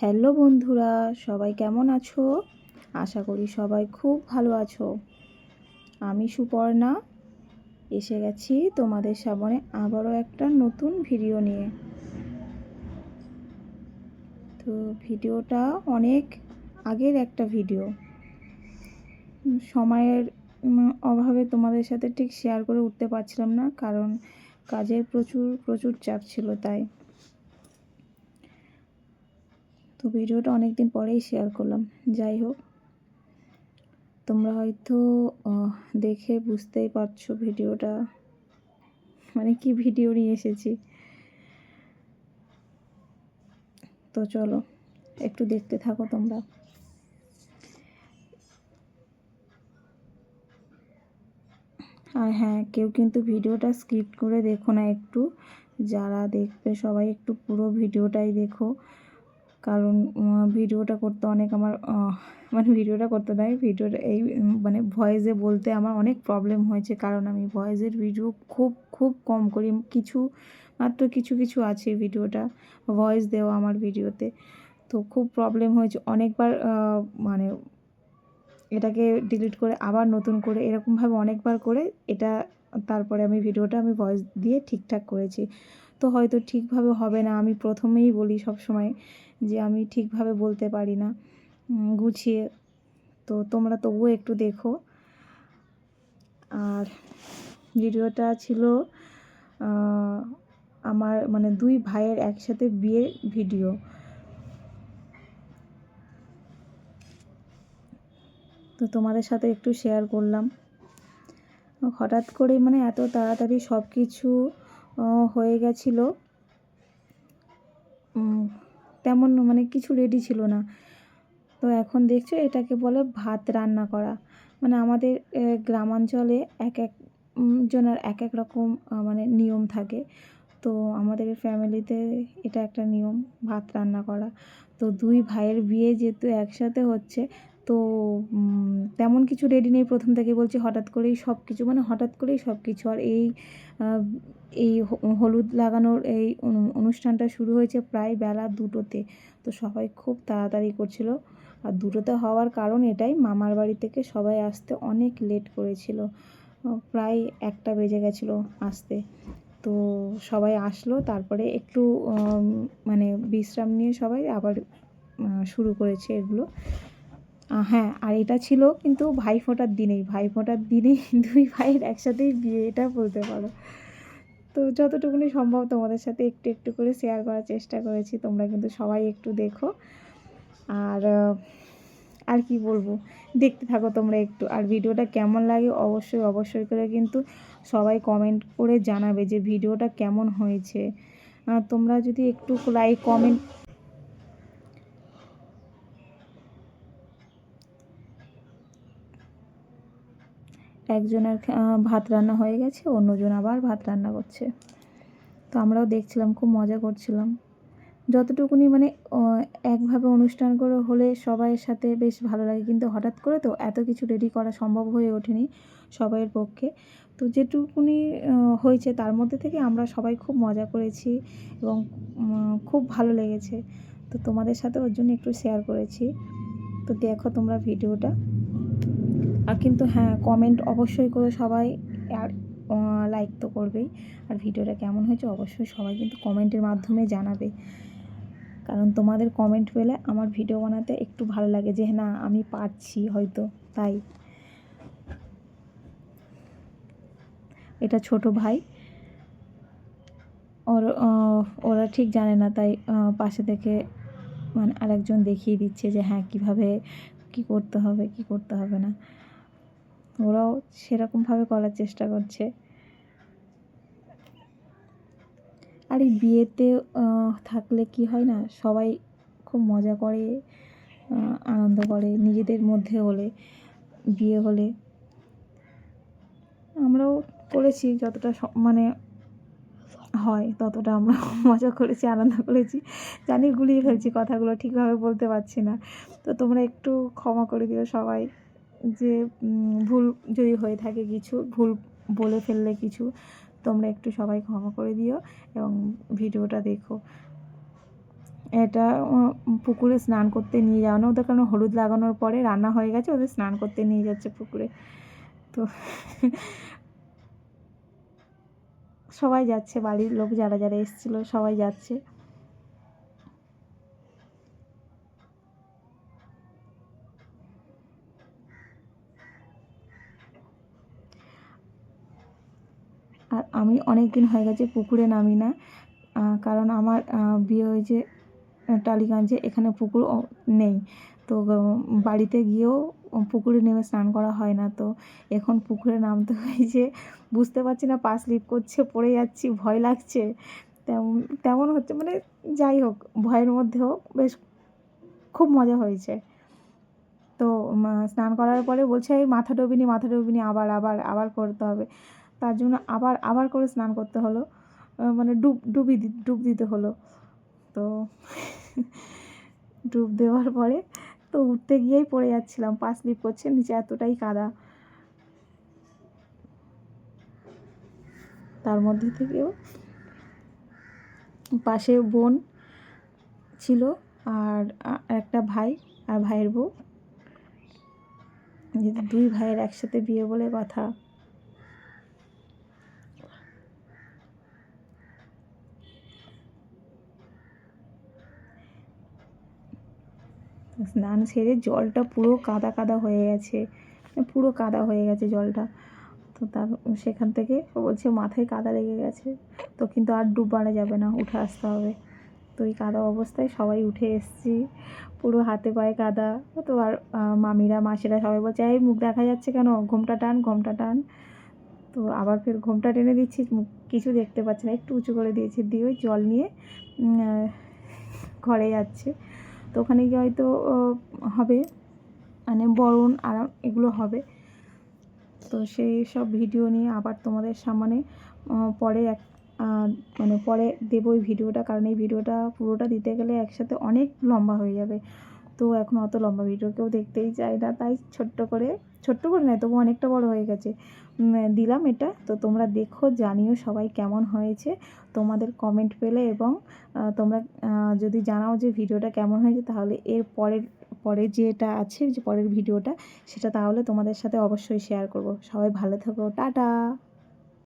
Hello বন্ধুরা, সবাই কেমন আছো? আশা করি সবাই খুব ভালো আছো। আমি সুপর্ণা, এসে গেছি তোমাদের সামনে আবারও একটা নতুন ভিডিও নিয়ে। তো ভিডিওটা অনেক আগের একটা ভিডিও। সময়ের অভাবে তোমাদের সাথে ঠিক শেয়ার করে উঠতে পারছিলাম না, কারণ কাজের প্রচুর প্রচুর চাপ ছিল তাই। তো ভিডিওটা অনেক দিন পরেই শেয়ার করলাম। যাই হোক, তোমরা হয়তো দেখে বুঝতেই পারছ ভিডিওটা। মানে কি ভিডিও নিয়ে এসেছি। তো চলো, একটু দেখতে থাকো তোমরা। আর হ্যাঁ কেউ কিন্তু ভিডিওটা স্কিপ করে দেখো না একটু। যারা দেখবে সবাই একটু পুরো ভিডিওটাই দেখো। কারণ ভিডিওটা করতে অনেক আমার মানে ভিডিওটা করতে দেয়। ভিডিওটা এই মানে ভয়েসে বলতে আমার অনেক প্রবলেম হয়েছে কারণ আমি ভয়েসের ভিডিও খুব খুব কম করি। কিছু, মাত্র কিছু কিছু আছে ভিডিওটা, ভয়েস দেওয়া আমার ভিডিওতে। তো খুব প্রবলেম হয়েছে। অনেকবার মানে এটাকে ডিলিট করে আবার নতুন করে, এরকমভাবে অনেকবার করে এটা, তারপরে আমি ভিডিওটা আমি ভয়েস দিয়ে ঠিকঠাক করেছি। তো হয়তো ঠিকভাবে হবে না। আমি প্রথমেই বলি সব সময় যে আমি ঠিকভাবে বলতে পারি না। গুছিয়ে। তো তোমরা তবুও একটু দেখো। আর ভিডিওটা ছিল আমার মানে দুই ভাইয়ের একসাথে বিয়ের ভিডিও। তো তোমাদের সাথে একটু শেয়ার করলাম। হঠাৎ করে মানে এত তাড়াতাড়ি সব কিছু হয়ে গেছিল। তেমন মানে কিছু রেডি ছিল না। তো এখন দেখছ এটাকে বলে ভাত রান্না করা। মানে আমাদের গ্রামাঞ্চলে এক এক জনের এক এক রকম মানে নিয়ম থাকে। তো আমাদের ফ্যামিলিতে এটা একটা নিয়ম, ভাত রান্না করা। তো দুই ভাইয়ের বিয়ে যেহেতু একসাথে হচ্ছে তো তেমন কিছু রেডি নেই প্রথম থেকে। বলছি হঠাৎ করেই সব কিছু মানে হঠাৎ করেই সব কিছু আর এই এই হলুদ লাগানোর এই অনু- অনুষ্ঠানটা শুরু হয়েছে প্রায় বেলা দুটোতে। তো সবাই খুব তাড়াতাড়ি করছিল। আর দুটোতে হওয়ার কারণ এটাই, মামার বাড়ি থেকে সবাই আসতে অনেক লেট করেছিল। প্রায় একটা বেজে গেছিল আসতে। তো সবাই আসলো, তারপরে একটু মানে বিশ্রাম নিয়ে সবাই আবার শুরু করেছে এগুলো। হ্যাঁ আর এটা ছিল কিন্তু ভাইফোঁটার দিনেই। ভাইফোঁটার দিনেই দুই ভাইয়ের একসাথেই বিয়ে, এটা বলতে পারো। তো যতটুকুনি সম্ভব তোমাদের সাথে একটু একটু করে শেয়ার করার চেষ্টা করেছি। তোমরা কিন্তু সবাই একটু দেখো। আর আর কি বলব? দেখতে থাকো তোমরা একটু। আর ভিডিওটা কেমন লাগে অবশ্যই অবশ্যই করে কিন্তু সবাই কমেন্ট করে জানাবে যে ভিডিওটা কেমন হয়েছে। তোমরা যদি একটু লাইক কমেন্ট একজনের ভাত রান্না হয়ে গেছে, অন্যজন আবার ভাত রান্না করছে। তো আমরাও দেখছিলাম, খুব মজা করছিলাম। যতটুকুনি মানে একভাবে অনুষ্ঠান করে হলে সবাইয়ের সাথে বেশ ভালো লাগে। কিন্তু হঠাৎ করে তো এত কিছু রেডি করা সম্ভব হয়ে ওঠেনি সবাইয়ের পক্ষে। তো যেটুকুনি হয়েছে তার মধ্যে থেকে আমরা সবাই খুব মজা করেছি এবং খুব ভালো লেগেছে। তো তোমাদের সাথে ওর জন্য একটু শেয়ার করেছি। তো দেখো তোমরা ভিডিওটা আর কিন্তু হ্যাঁ কমেন্ট অবশ্যই করে সবাই আর লাইক তো করবেই। আর ভিডিওটা কেমন হয়েছে অবশ্যই সবাই কিন্তু কমেন্টের মাধ্যমে জানাবে। কারণ তোমাদের কমেন্ট পেলে আমার ভিডিও বানাতে একটু ভালো লাগে যে, না, আমি পারছি হয়তো, তাই। এটা ছোট ভাই। ওর ওরা ঠিক জানে না, তাই পাশে থেকে মানে আরেকজন দেখিয়ে দিচ্ছে যে হ্যাঁ কীভাবে কি করতে হবে, কি করতে হবে না? ওরাও সেরকমভাবে করার চেষ্টা করছে। আর এই বিয়েতে থাকলে কি হয় না, সবাই খুব মজা করে আনন্দ করে নিজেদের মধ্যে হলে, বিয়ে হলে। আমরাও করেছি যতটা মানে হয়, ততটা আমরা মজা করেছি, আনন্দ করেছি। জানি গুলিয়ে ফেলছি কথাগুলো, ঠিকভাবে বলতে পারছি না। তো তোমরা একটু ক্ষমা করে দিও সবাই। যে ভুল যদি হয়ে থাকে কিছু, ভুল বলে ফেললে কিছু, তোমরা একটু সবাই ক্ষমা করে দিও এবং ভিডিওটা দেখো। এটা পুকুরে স্নান করতে নিয়ে যাওয়া না, ওদের কারণ হলুদ লাগানোর পরে রান্না হয়ে গেছে, ওদের স্নান করতে নিয়ে যাচ্ছে পুকুরে। তো সবাই যাচ্ছে, বাড়ির লোক যারা যারা এসেছিল সবাই যাচ্ছে। আর আমি অনেক দিন হয়ে গেছে পুকুরে নামি না কারণ আমার বিয়ে হয়েছে টালিগঞ্জে, এখানে পুকুর নেই। তো বাড়িতে গিয়েও পুকুরে নেমে স্নান করা হয় না। তো এখন পুকুরে নামতে হয়েছে, বুঝতে পারছি না, পা স্লিপ করছে, পড়ে যাচ্ছি, ভয় লাগছে। তেমন তেমন হচ্ছে মানে যাই হোক, ভয়ের মধ্যেও বেশ খুব মজা হয়েছে। তো স্নান করার পরে বলছে, এই মাথা ডুবিনি মাথা ডুবিনি আবার আবার আবার করতে হবে। তার জন্য আবার আবার করে স্নান করতে হলো। মানে ডুব, ডুবি ডুব দিতে হলো। তো ডুব দেওয়ার পরে তো উঠতে গিয়েই পড়ে যাচ্ছিলাম, পা স্লিপ করছে, নিচে এতটাই কাদা। তার মধ্যে থেকেও পাশে বোন ছিল আর একটা ভাই আর ভাইয়ের বউ। দুই ভাইয়ের একসাথে বিয়ে বলে কথা স্নান সেরে জলটা পুরো কাদা কাদা হয়ে গেছে। পুরো কাদা হয়ে গেছে জলটা। তো তার সেখান থেকে বলছে, মাথায় কাদা লেগে গেছে। তো কিন্তু আর ডুব মারা যাবে না, উঠে আসতে হবে। তো এই কাদা অবস্থায় সবাই উঠে এসেছি। পুরো হাতে পায়ে কাদা। তো আর মামিরা, মাসিরা সবাই বলছে, এই মুখ দেখা যাচ্ছে কেন? ঘোমটা টান ঘোমটা টান। তো আবার ফের ঘোমটা টেনে দিচ্ছি। কিছু দেখতে পাচ্ছি না। একটু উঁচু করে দিয়েছি। দিয়ে ওই জল নিয়ে ঘরে যাচ্ছে। তো ওখানে গিয়ে হয়তো হবে। মানে বরণ আর এগুলো হবে। তো সেই সব ভিডিও নিয়ে আবার তোমাদের সামনে পরে এক মানে পরে দেবো এই ভিডিওটা। কারণ এই ভিডিওটা পুরোটা দিতে গেলে একসাথে অনেক লম্বা হয়ে যাবে। তো এখন অত লম্বা ভিডিও কেউ দেখতেই চায় না। তাই ছোট্ট করে ছোট্ট করে নয় তবু অনেকটা বড় হয়ে গেছে। দিলাম এটা। তো তোমরা দেখো, জানিও সবাই কেমন হয়েছে। তোমাদের কমেন্ট পেলে এবং তোমরা যদি জানাও যে ভিডিওটা কেমন হয়েছে, তাহলে এর পরের পরের যেটা আছে, যে পরের ভিডিওটা সেটা তাহলে তোমাদের সাথে অবশ্যই শেয়ার করব। সবাই ভালো থেকো। টাটা!